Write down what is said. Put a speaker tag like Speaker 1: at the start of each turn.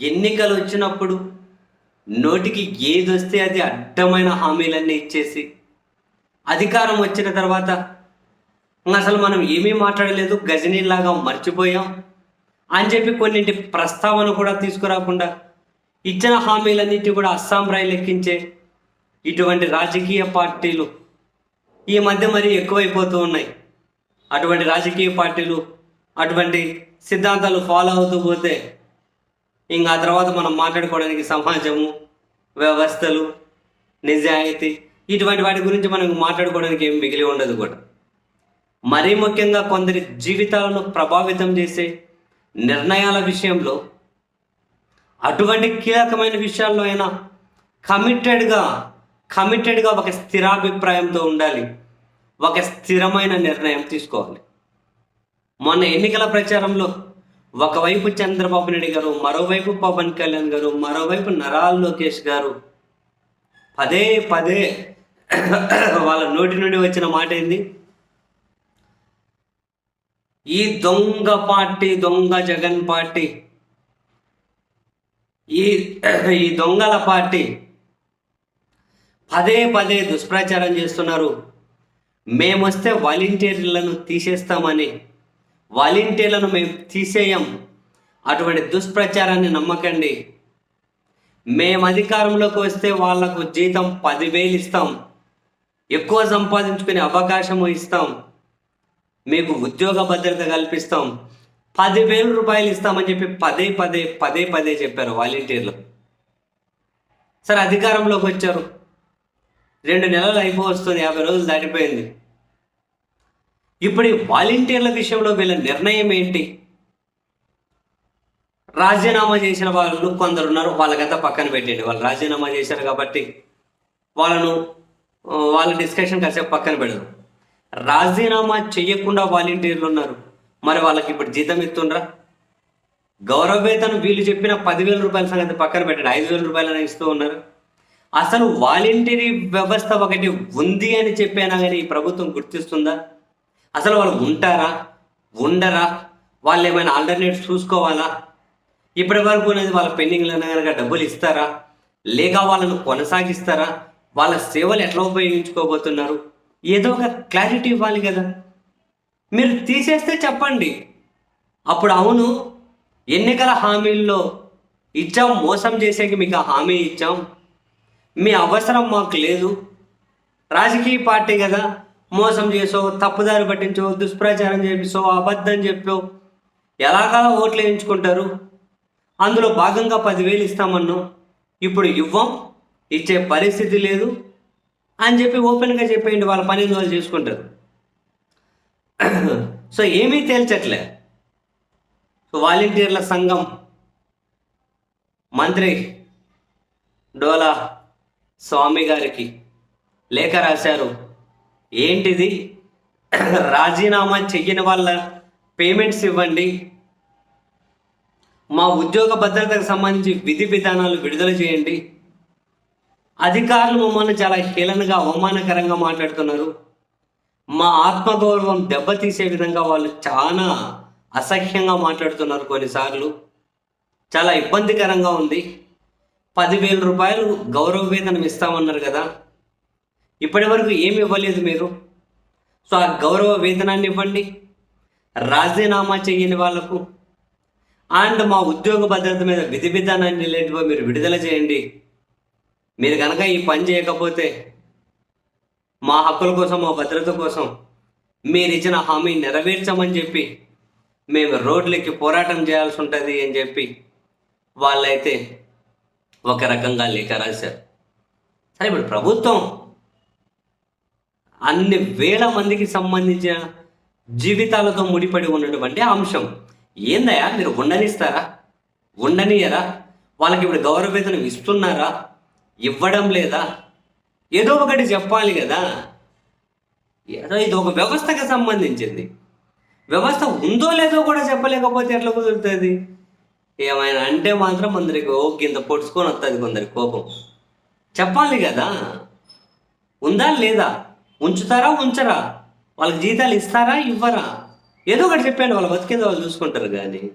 Speaker 1: ఎన్నికలు వచ్చినప్పుడు నోటికి ఏది వస్తే అది అడ్డమైన హామీలన్నీ ఇచ్చేసి అధికారం వచ్చిన తర్వాత అసలు మనం ఏమీ మాట్లాడలేదు గజనీలాగా మర్చిపోయాం అని చెప్పి కొన్నింటి ప్రస్తావన కూడా తీసుకురాకుండా ఇచ్చిన హామీలన్నిటి కూడా అస్సాం రాయి ఎక్కించే ఇటువంటి రాజకీయ పార్టీలు ఈ మధ్య మరీ ఎక్కువైపోతూ ఉన్నాయి. అటువంటి రాజకీయ పార్టీలు అటువంటి సిద్ధాంతాలు ఫాలో అవుతూ పోతే ఇంకా ఆ తర్వాత మనం మాట్లాడుకోవడానికి సమాజము వ్యవస్థలు నిజాయితీ ఇటువంటి వాటి గురించి మనం మాట్లాడుకోవడానికి ఏం మిగిలి ఉండదు కూడా. మరీ ముఖ్యంగా కొందరి జీవితాలను ప్రభావితం చేసే నిర్ణయాల విషయంలో అటువంటి కీలకమైన విషయాల్లో అయినా కమిటెడ్గా కమిటెడ్గా ఒక స్థిరాభిప్రాయంతో ఉండాలి. ఒక స్థిరమైన నిర్ణయం తీసుకోవాలి. మొన్న ఎన్నికల ప్రచారంలో ఒకవైపు చంద్రబాబు నాయుడు గారు మరోవైపు పవన్ కళ్యాణ్ గారు మరోవైపు నరాల్ లోకేష్ గారు. పదే పదే వాళ్ళ నోటి నుండి వచ్చిన మాట ఏంది? ఈ దొంగ పార్టీ దొంగ జగన్ పార్టీ ఈ ఈ దొంగల పార్టీ పదే పదే దుష్ప్రచారం చేస్తున్నారు. మేమొస్తే వాలంటీర్లను తీసేస్తామని వాలంటీర్లను మేము తీసేయం. అటువంటి దుష్ప్రచారాన్ని నమ్మకండి. మేము అధికారంలోకి వస్తే వాళ్ళకు జీతం పదివేలు ఇస్తాం. ఎక్కువ సంపాదించుకునే అవకాశము ఇస్తాం. మీకు ఉద్యోగ భద్రత కల్పిస్తాం. పదివేల రూపాయలు ఇస్తామని చెప్పి పదే పదే పదే పదే చెప్పారు వాలంటీర్లు. సరే అధికారంలోకి వచ్చారు. రెండు నెలలు అయిపోవస్తుంది యాభై రోజులు దాటిపోయింది. ఇప్పుడు ఈ వాలంటీర్ల విషయంలో వీళ్ళ నిర్ణయం ఏంటి? రాజీనామా చేసిన వాళ్ళు కొందరు ఉన్నారు వాళ్ళకంతా పక్కన పెట్టండి. వాళ్ళు రాజీనామా చేశారు కాబట్టి వాళ్ళను వాళ్ళ డిస్కషన్ కాసేపు పక్కన పెడరు రాజీనామా చేయకుండా వాలంటీర్లు ఉన్నారు. మరి వాళ్ళకి ఇప్పుడు జీతం ఇస్తుండ్రా? గౌరవ వేతనం వీళ్ళు చెప్పిన పదివేల రూపాయల సంగతి పక్కన పెట్టండి. ఐదు వేల రూపాయలు ఇస్తూ ఉన్నారు. అసలు వాలంటీరీ వ్యవస్థ ఒకటి ఉంది అని చెప్పినా కానీ ఈ ప్రభుత్వం గుర్తిస్తుందా? అసలు వాళ్ళు ఉంటారా? ఉండరా? వాళ్ళు ఏమైనా ఆల్టర్నేట్స్ చూసుకోవాలా? ఇప్పటి వరకు అనేది వాళ్ళ పెండింగ్లో కనుక డబ్బులు ఇస్తారా? లేక వాళ్ళను కొనసాగిస్తారా? వాళ్ళ సేవలు ఎట్లా ఉపయోగించుకోబోతున్నారు? ఏదో ఒక క్లారిటీ ఇవ్వాలి కదా. మీరు తీసేస్తే చెప్పండి. అప్పుడు అవును ఎన్నికల హామీల్లో ఇచ్చాం మోసం చేసేకి మీకు ఆ హామీ ఇచ్చాం. మీ అవసరం మాకు లేదు. రాజకీయ పార్టీ కదా. మోసం చేసో తప్పుదారి పట్టించో దుష్ప్రచారం చేపిసో అబద్ధం చెప్పో ఎలాగా ఓట్లు వేయించుకుంటారు? అందులో భాగంగా పదివేలు ఇస్తామన్నాం ఇప్పుడు ఇవ్వం ఇచ్చే పరిస్థితి లేదు అని చెప్పి ఓపెన్గా చెప్పేయండి వాళ్ళ పని వాళ్ళు చేసుకుంటారు. సో ఏమీ తేల్చట్లే. సో వాలంటీర్ల సంఘం మంత్రి డోలా స్వామి గారికి లేఖ రాశారు. ఏంటిది? రాజీనామా చెయ్యని వాళ్ళ పేమెంట్స్ ఇవ్వండి. మా ఉద్యోగ భద్రతకు సంబంధించి విధి విధానాలు విడుదల చేయండి. అధికారులు మమ్మల్ని చాలా హీలనగా అవమానకరంగా మాట్లాడుతున్నారు. మా ఆత్మగౌరవం దెబ్బతీసే విధంగా వాళ్ళు చాలా అసహ్యంగా మాట్లాడుతున్నారు కొన్నిసార్లు. చాలా ఇబ్బందికరంగా ఉంది. పదివేల రూపాయలు గౌరవ వేతనం ఇస్తామన్నారు కదా. ఇప్పటి వరకు ఏమి ఇవ్వలేదు మీరు? సో ఆ గౌరవ వేతనాన్ని ఇవ్వండి. రాజీనామా చేయని వాళ్ళకు అండ్ మా ఉద్యోగ భద్రత మీద విధి విధానాన్ని లేటివో మీరు విడుదల చేయండి. మీరు కనుక ఈ పని చేయకపోతే మా హక్కుల కోసం మా భద్రత కోసం మీరు ఇచ్చిన హామీ నెరవేర్చమని చెప్పి మేము రోడ్లెక్కి పోరాటం చేయాల్సి ఉంటుంది అని చెప్పి వాళ్ళైతే ఒక రకంగా లేఖ రాశారు. సరే ఇప్పుడు ప్రభుత్వం అన్ని వేల మందికి సంబంధించిన జీవితాలతో ముడిపడి ఉన్నటువంటి అంశం. ఏందయ్యా? మీరు ఉండనిస్తారా? ఉండనియరా? వాళ్ళకి ఇప్పుడు గౌరవవేతనం ఇస్తున్నారా? ఇవ్వడం లేదా? ఏదో ఒకటి చెప్పాలి కదా. ఏదో ఇది ఒక వ్యవస్థకి సంబంధించింది. వ్యవస్థ ఉందో లేదో కూడా చెప్పలేకపోతే ఎట్లా కుదురుతుంది? ఏమైనా అంటే మాత్రం అందరికి ఓ కింద పొడుచుకొని వస్తుంది కొందరి కోపం. చెప్పాలి కదా. ఉందా లేదా? ఉంచుతారా ఉంచరా? వాళ్ళకి జీతాలు ఇస్తారా ఇవ్వరా? ఏదో ఒకటి చెప్పండి వాళ్ళ బతికేదో వాళ్ళు చూసుకుంటారు కానీ.